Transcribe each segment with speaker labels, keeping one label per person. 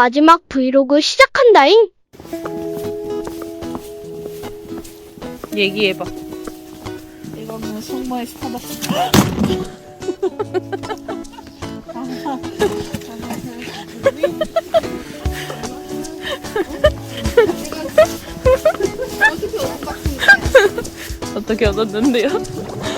Speaker 1: 마지막 브이로그 시작한다잉.
Speaker 2: 얘기해봐.
Speaker 3: 이거는 송모의 스타벅스.
Speaker 2: 어떻게 얻었는데요?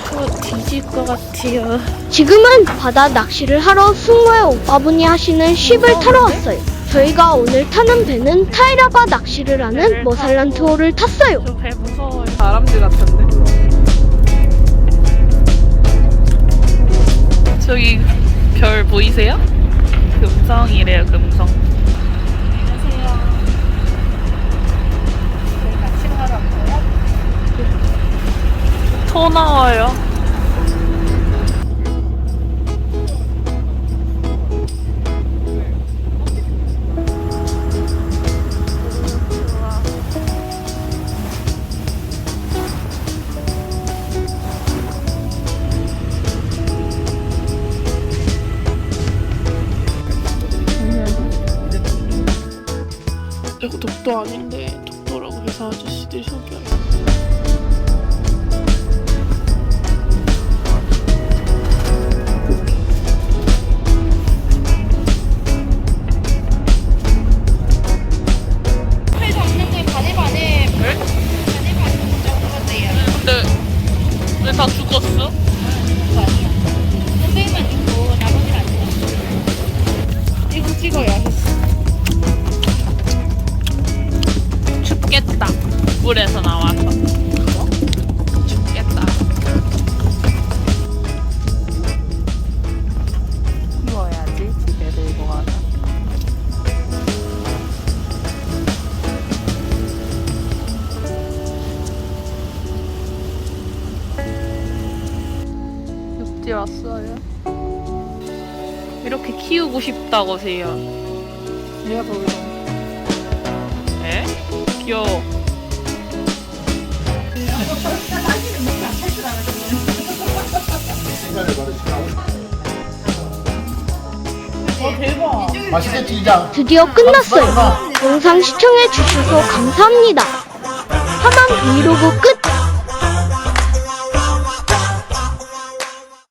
Speaker 2: 저 뒤질 것 같아요.
Speaker 1: 지금은 바다 낚시를 하러 숙모의 오빠분이 하시는 쉽을 타러 왔어요. 저희가 오늘 타는 배는 타이라바 낚시를 하는 머살란 투어를 탔어요.
Speaker 2: 저 배 무서워요. 다람쥐 같은데? 저기 별 보이세요? 금성이래요, 금성. 토 나와요.
Speaker 4: 이거 독도 아닌데 독도라고 회사 아저씨들이 소개해.
Speaker 2: 근데 왜 다 죽었어? 물에서 나와서. 춥겠다. 키워야지 집에 들고 가서. 육지 왔어요. 이렇게 키우고 싶다고 세요.
Speaker 3: 내가 더 의견.
Speaker 2: 에? 귀여워.
Speaker 5: 맛있겠지 이장
Speaker 1: 드디어 끝났어요. 영상 시청해 주셔서 감사합니다. 하만 브이로그 끝!